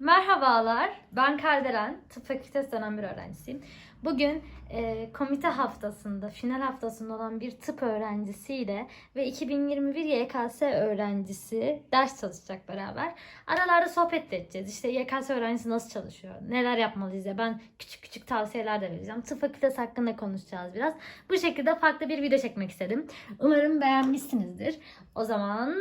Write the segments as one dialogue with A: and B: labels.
A: Merhabalar, ben Kardelen, tıp fakültesi dönem bir öğrencisiyim. Bugün e, komite haftasında, final haftasında olan bir tıp öğrencisiyle ve 2021 YKS öğrencisi ders çalışacak beraber. Aralarda sohbet de edeceğiz. İşte YKS öğrencisi nasıl çalışıyor, neler yapmalıyız ya ben küçük küçük tavsiyeler de vereceğim. Tıp fakültesi hakkında konuşacağız biraz. Bu şekilde farklı bir video çekmek istedim. Umarım beğenmişsinizdir. O zaman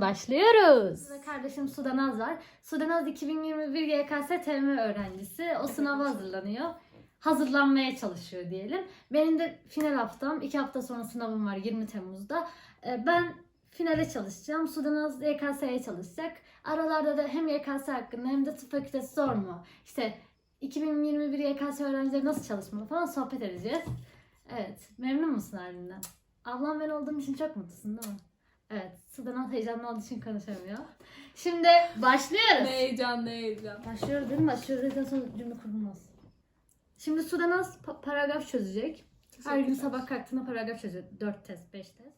A: başlıyoruz. Ve kardeşim Sudanaz var. Sudanaz 2021 YKS TM öğrencisi. O sınava hazırlanıyor. Hazırlanmaya çalışıyor diyelim. Benim de final haftam. iki hafta sonra sınavım var 20 Temmuz'da. Ee, Ben finale çalışacağım. Sudanaz YKS'ye çalışacak. Aralarda da hem YKS hakkında hem de tıp fakültesi zor mu? İşte 2021 YKS öğrencileri nasıl çalışmalı falan sohbet edeceğiz. Evet. Memnun musun halinden? Ablam ben olduğum için çok mutlusun değil mi? Evet. Sudanaz heyecanlı olduğu için konuşamıyor. Şimdi başlıyoruz.
B: Ne heyecan ne heyecan.
A: Başlıyoruz değil mi? Başlıyoruz dedikten sonra cümle kurulmaz. Şimdi Sudanaz pa- paragraf çözecek. Her gün sabah kalktığında paragraf çözüyor. 4 test, 5 test.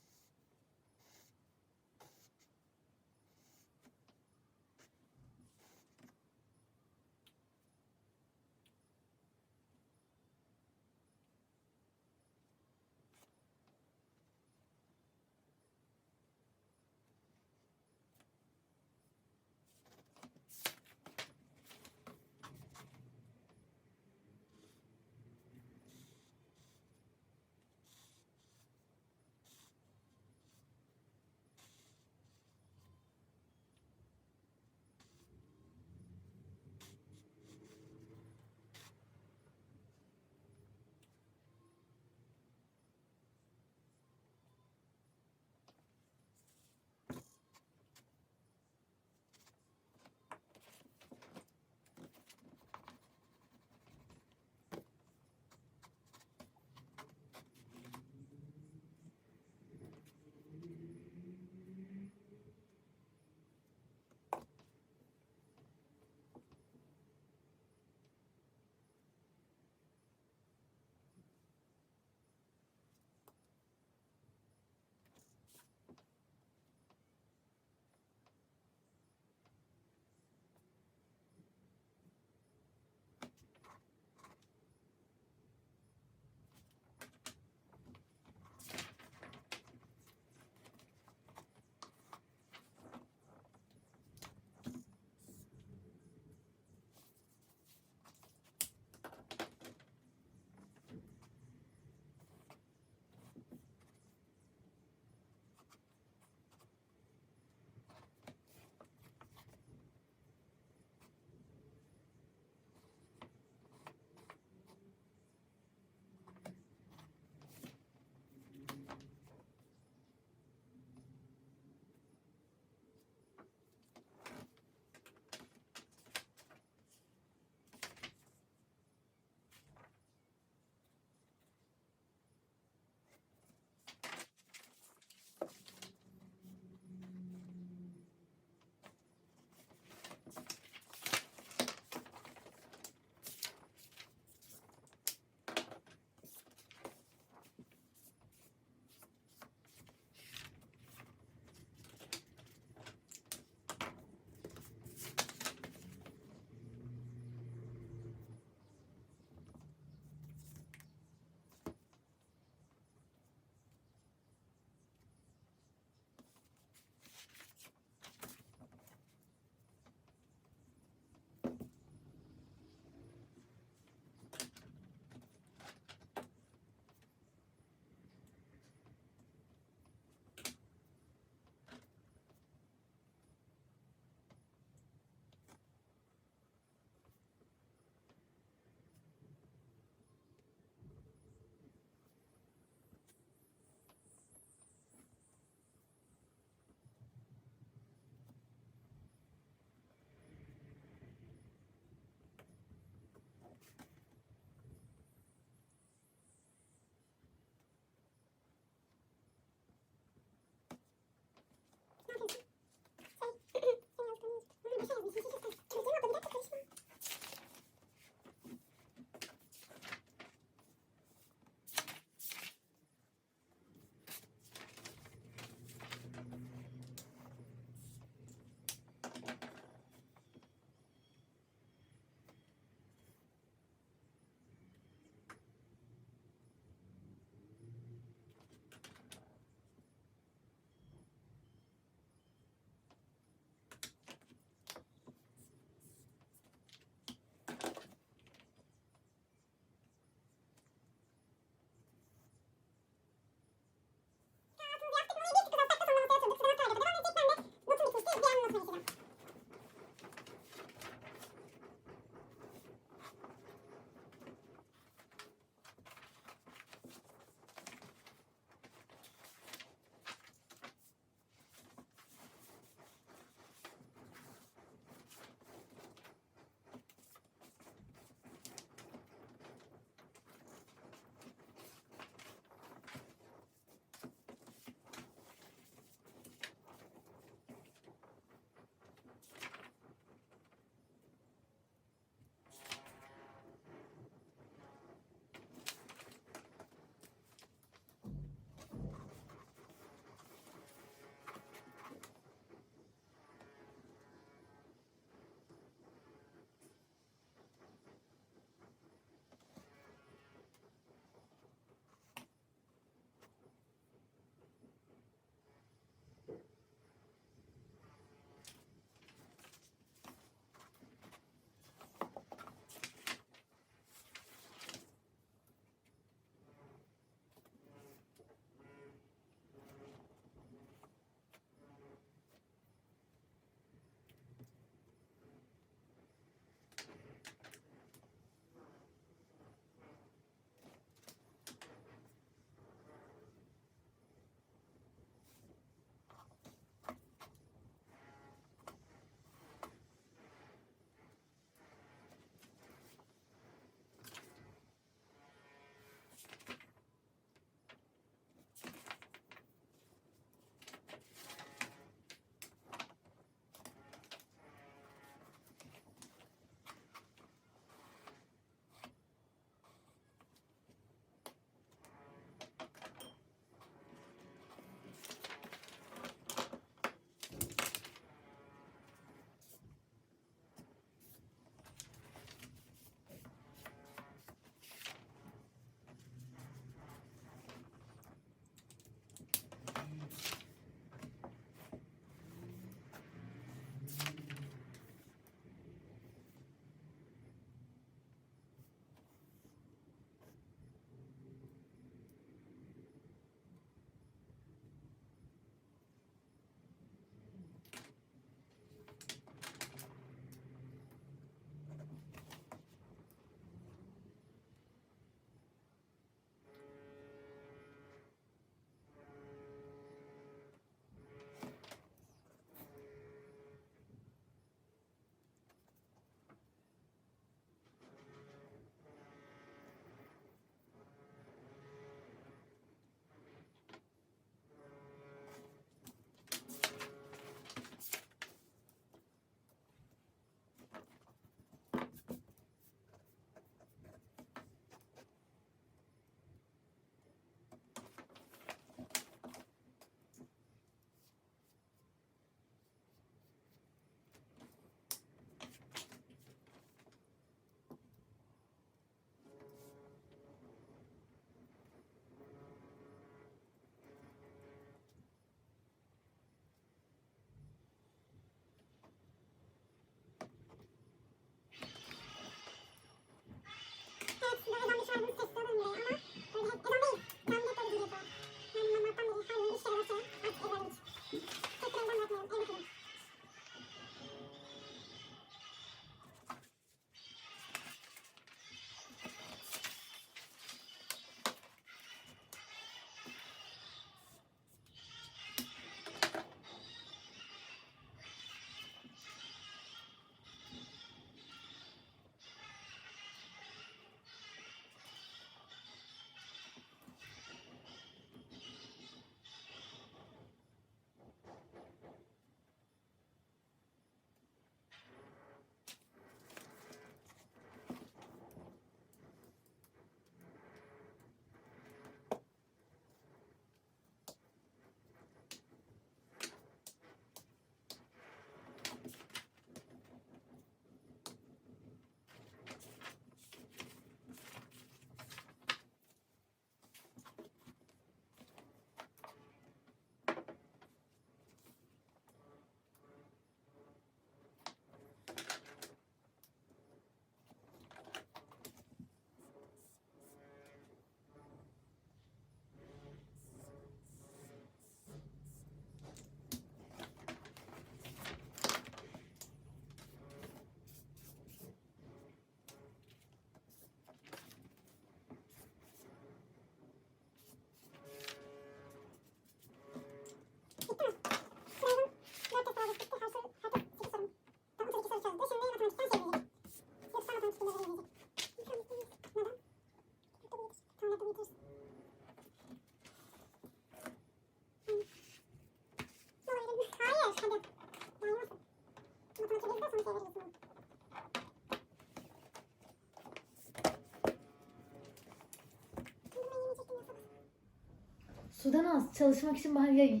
A: Sudan az çalışmak için bahane ya,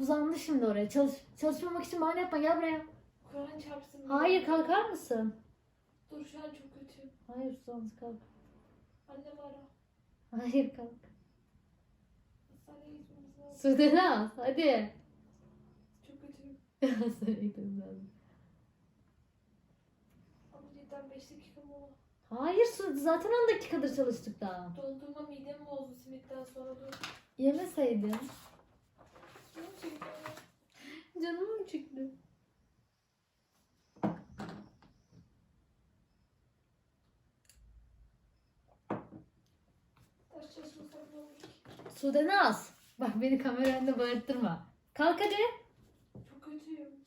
A: uzandı şimdi oraya. Çalış, çalışmamak için bahane yapma gel buraya.
B: Kur'an çarpsın.
A: Hayır kalkar mısın?
B: Dur şu an çok kötüyüm.
A: Hayır Sudan kalk.
B: Annem ara.
A: Hayır kalk. Sudan az hadi.
B: Çok kötüyüm.
A: Hastaneye gitmemiz lazım.
B: Ama cidden 5 dakika mola.
A: Hayır Su zaten 10 dakikadır çalıştık daha.
B: Dondurma midemi bozdu simitten sonra dur.
A: Yemeseydin.
B: Canım
A: mı çıktı? Sude Naz. Bak beni kamera önünde bağırttırma. Kalk hadi.
B: Çok kötüyüm.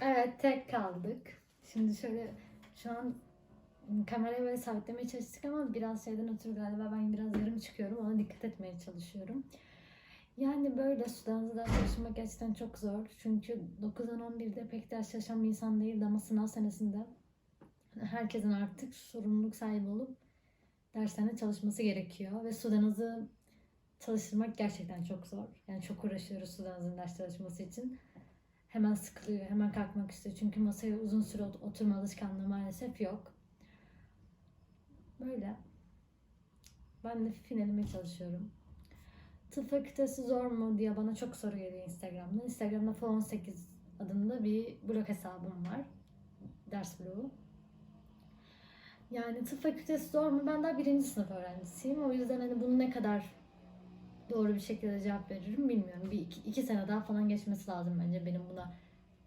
A: Evet tek kaldık. Şimdi şöyle şu an kamerayı böyle sabitlemeye çalıştık ama biraz şeyden ötürü galiba ben biraz yarım çıkıyorum. Ona dikkat etmeye çalışıyorum. Yani böyle sudanızda ders çalışmak gerçekten çok zor. Çünkü 9'dan 11'de pek ders çalışan bir insan değildi ama sınav senesinde herkesin artık sorumluluk sahibi olup derslerine çalışması gerekiyor. Ve sudanızı çalıştırmak gerçekten çok zor. Yani çok uğraşıyoruz sudanızın ders çalışması için hemen sıkılıyor, hemen kalkmak istiyor. Çünkü masaya uzun süre ot- oturma alışkanlığı maalesef yok. Böyle. Ben de finalime çalışıyorum. Tıp fakültesi zor mu diye bana çok soru geliyor Instagram'da. Instagram'da falan 18 adında bir blog hesabım var. Ders blogu. Yani tıp fakültesi zor mu? Ben daha birinci sınıf öğrencisiyim. O yüzden hani bunu ne kadar doğru bir şekilde cevap veririm bilmiyorum. Bir iki, iki sene daha falan geçmesi lazım bence benim buna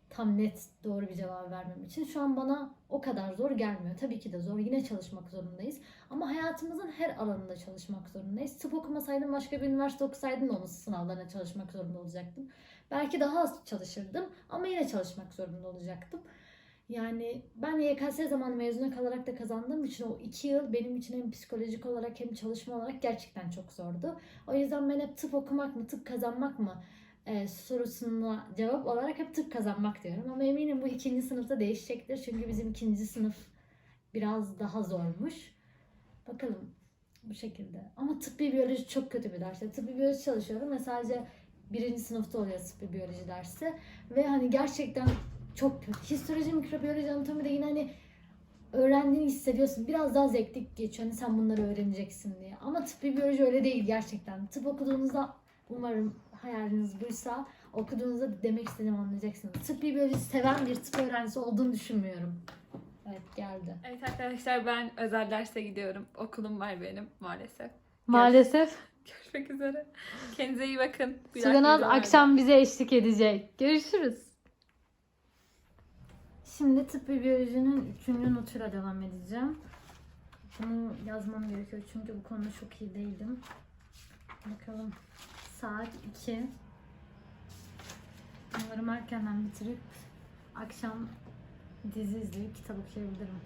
A: tam net doğru bir cevap vermem için. Şu an bana o kadar zor gelmiyor. Tabii ki de zor. Yine çalışmak zorundayız. Ama hayatımızın her alanında çalışmak zorundayız. Tıp okumasaydım başka bir üniversite okusaydım da onun sınavlarına çalışmak zorunda olacaktım. Belki daha az çalışırdım ama yine çalışmak zorunda olacaktım. Yani ben YKS zamanı mezuna kalarak da kazandığım için o iki yıl benim için hem psikolojik olarak hem çalışma olarak gerçekten çok zordu. O yüzden ben hep tıp okumak mı, tıp kazanmak mı e, sorusuna cevap olarak hep tıp kazanmak diyorum. Ama eminim bu ikinci sınıfta değişecektir. Çünkü bizim ikinci sınıf biraz daha zormuş. Bakalım bu şekilde. Ama tıbbi biyoloji çok kötü bir ders. Tıbbi biyoloji çalışıyorum ve sadece birinci sınıfta oluyor tıbbi biyoloji dersi. Ve hani gerçekten çok kötü. Histoloji, mikrobiyoloji, anatomi de yine hani öğrendiğini hissediyorsun. Biraz daha zevkli geçiyor. Hani sen bunları öğreneceksin diye. Ama tıbbi biyoloji öyle değil gerçekten. Tıp okuduğunuzda umarım hayaliniz buysa okuduğunuzda demek istediğimi anlayacaksınız. Tıbbi biyoloji seven bir tıp öğrencisi olduğunu düşünmüyorum. Evet geldi.
B: Evet arkadaşlar ben özel derse gidiyorum. Okulum var benim maalesef.
A: Maalesef
B: Görüşmek üzere. Kendinize iyi bakın.
A: Sudanaz akşam bize eşlik edecek. Görüşürüz. Şimdi tıbbi biyolojinin 3. notuyla devam edeceğim. Bunu yazmam gerekiyor çünkü bu konuda çok iyi değildim. Bakalım. Saat 2. Umarım erkenden bitirip akşam dizi izleyip kitap okuyabilirim.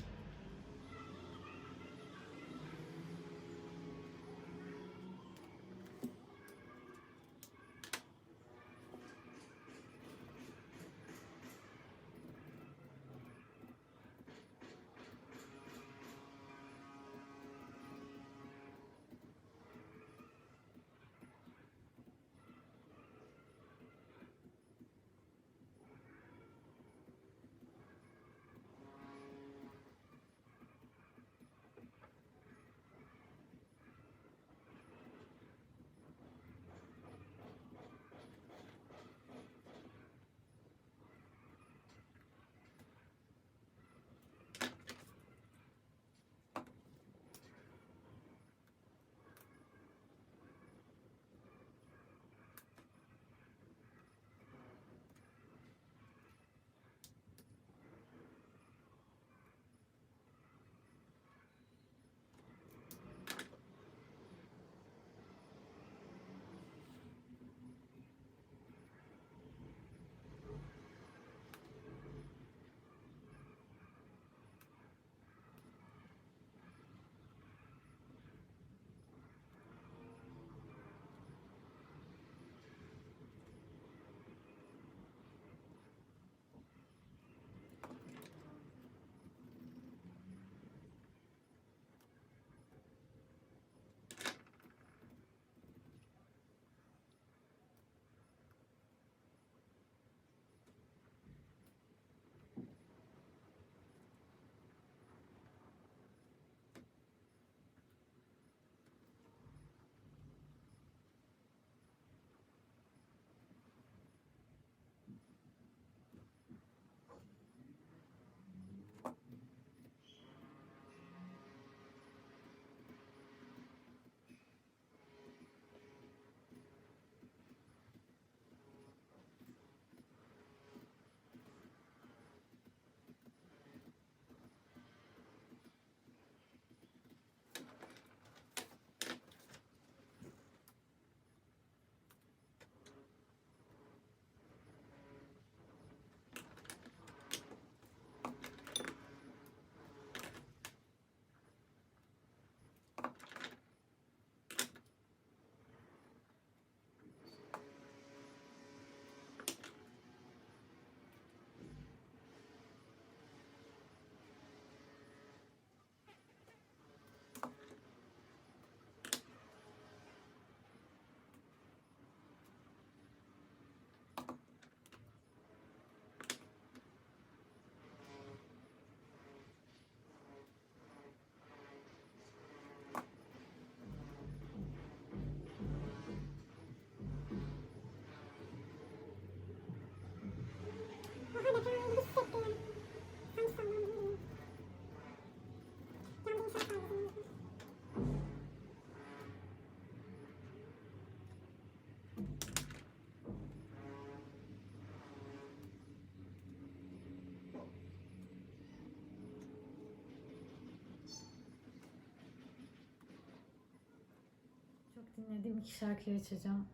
A: Dinlediğim iki şarkıyı açacağım.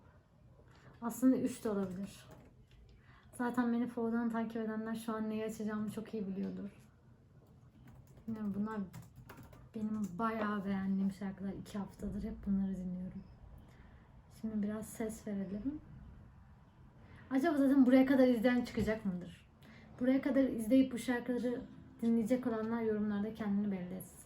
A: Aslında üç de olabilir. Zaten beni Fow'dan takip edenler şu an neyi açacağımı çok iyi biliyordur. Bilmiyorum bunlar benim bayağı beğendiğim şarkılar. iki haftadır hep bunları dinliyorum. Şimdi biraz ses verelim. Acaba zaten buraya kadar izleyen çıkacak mıdır? Buraya kadar izleyip bu şarkıları dinleyecek olanlar yorumlarda kendini belli etsin.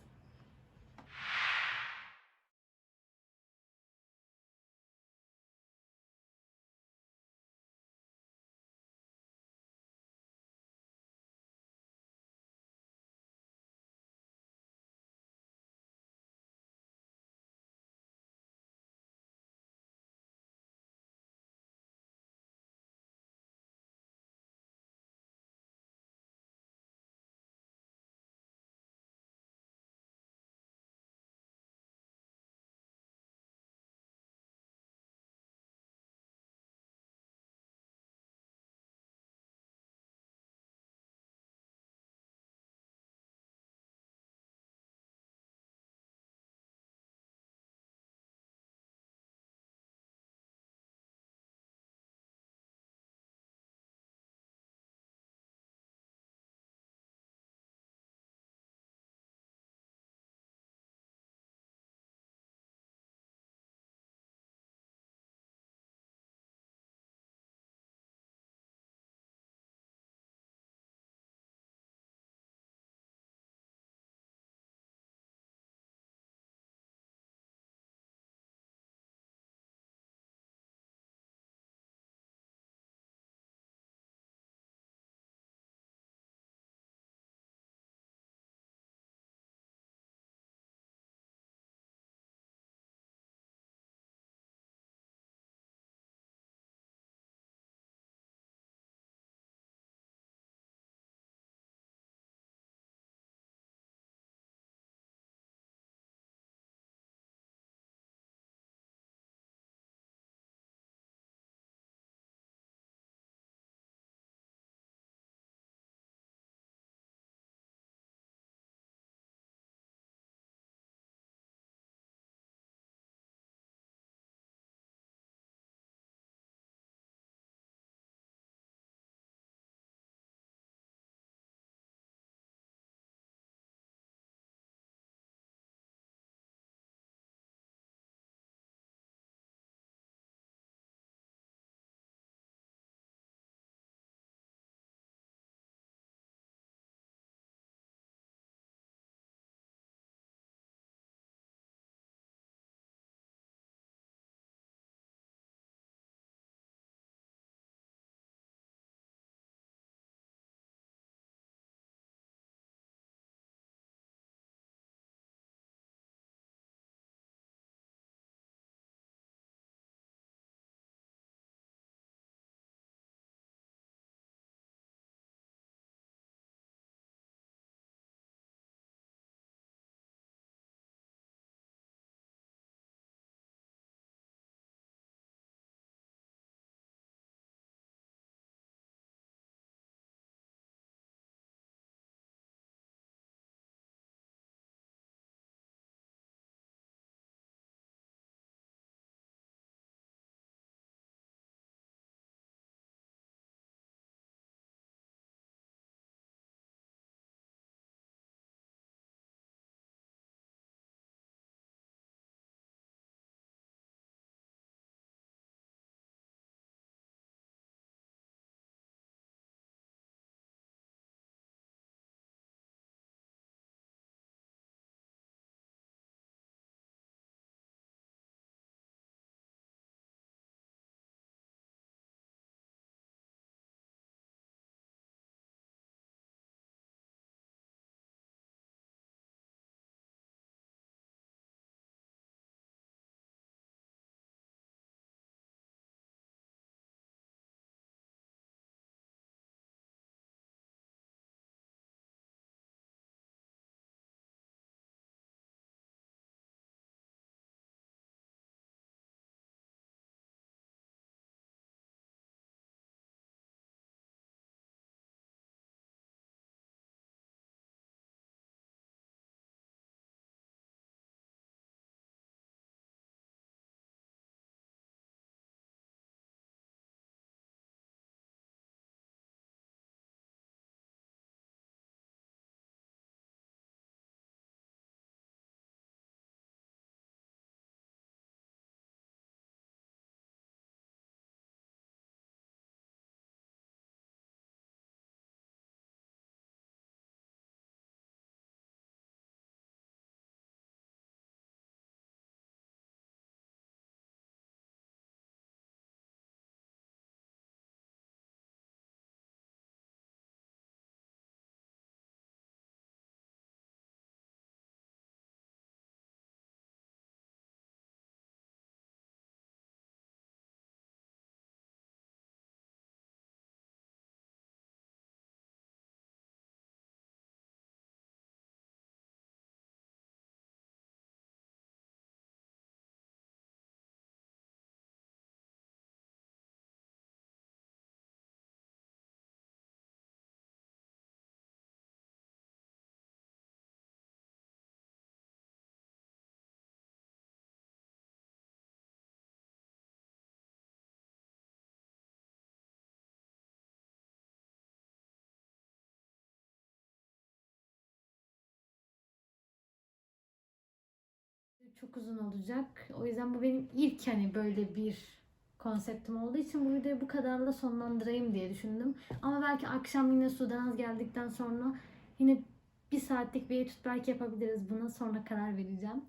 A: Çok uzun olacak. O yüzden bu benim ilk hani böyle bir konseptim olduğu için bu videoyu bu kadarla sonlandırayım diye düşündüm. Ama belki akşam yine Sudanaz geldikten sonra yine bir saatlik bir etüt belki yapabiliriz. Buna sonra karar vereceğim.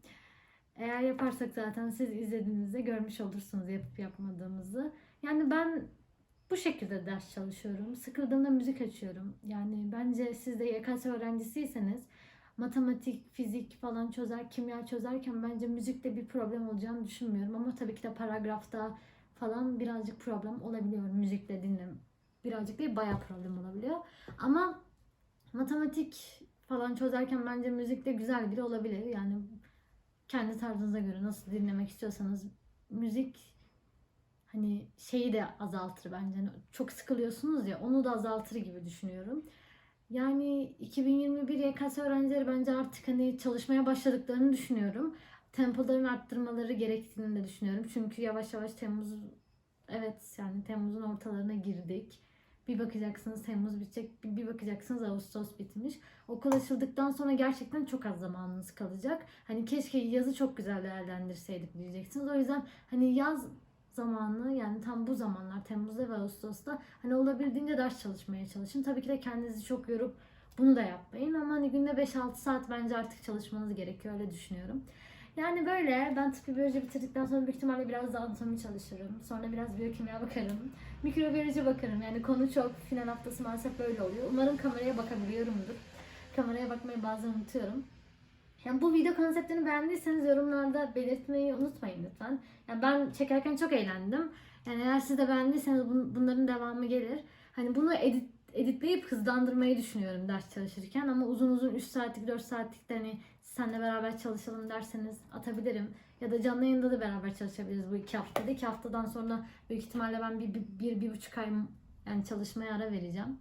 A: Eğer yaparsak zaten siz izlediğinizde görmüş olursunuz yapıp yapmadığımızı. Yani ben bu şekilde ders çalışıyorum. Sıkıldığımda müzik açıyorum. Yani bence siz de YKS öğrencisiyseniz matematik, fizik falan çözer, kimya çözerken bence müzikte bir problem olacağını düşünmüyorum. Ama tabii ki de paragrafta falan birazcık problem olabiliyor müzikle dinlem. Birazcık değil bayağı problem olabiliyor. Ama matematik falan çözerken bence müzikte güzel biri olabilir. Yani kendi tarzınıza göre nasıl dinlemek istiyorsanız müzik hani şeyi de azaltır bence. Hani çok sıkılıyorsunuz ya onu da azaltır gibi düşünüyorum. Yani 2021 YKS öğrencileri bence artık hani çalışmaya başladıklarını düşünüyorum. Tempolarını arttırmaları gerektiğini de düşünüyorum. Çünkü yavaş yavaş Temmuz evet yani Temmuz'un ortalarına girdik. Bir bakacaksınız Temmuz bitecek, bir bakacaksınız Ağustos bitmiş. Okul açıldıktan sonra gerçekten çok az zamanınız kalacak. Hani keşke yazı çok güzel değerlendirseydik diyeceksiniz. O yüzden hani yaz zamanı yani tam bu zamanlar Temmuz'da ve Ağustos'ta hani olabildiğince ders çalışmaya çalışın. Tabii ki de kendinizi çok yorup bunu da yapmayın ama hani günde 5-6 saat bence artık çalışmanız gerekiyor öyle düşünüyorum. Yani böyle ben tıbbi biyoloji bitirdikten sonra büyük ihtimalle biraz daha anatomi çalışırım. Sonra biraz biyokimya bakarım. Mikrobiyoloji bakarım. Yani konu çok. Final haftası maalesef böyle oluyor. Umarım kameraya bakabiliyorumdur. Kameraya bakmayı bazen unutuyorum. Yani bu video konseptini beğendiyseniz yorumlarda belirtmeyi unutmayın lütfen. Yani ben çekerken çok eğlendim. Yani eğer siz de beğendiyseniz bun- bunların devamı gelir. Hani bunu edit, editleyip hızlandırmayı düşünüyorum ders çalışırken. Ama uzun uzun 3 saatlik 4 saatlik de hani senle beraber çalışalım derseniz atabilirim. Ya da canlı yayında da beraber çalışabiliriz bu iki haftada. İki haftadan sonra büyük ihtimalle ben bir, bir, bir, bir buçuk ay yani çalışmaya ara vereceğim.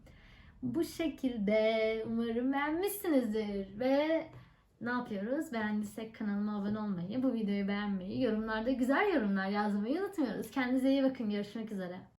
A: Bu şekilde umarım beğenmişsinizdir ve ne yapıyoruz? Beğendiysek kanalıma abone olmayı, bu videoyu beğenmeyi, yorumlarda güzel yorumlar yazmayı unutmuyoruz. Kendinize iyi bakın. Görüşmek üzere.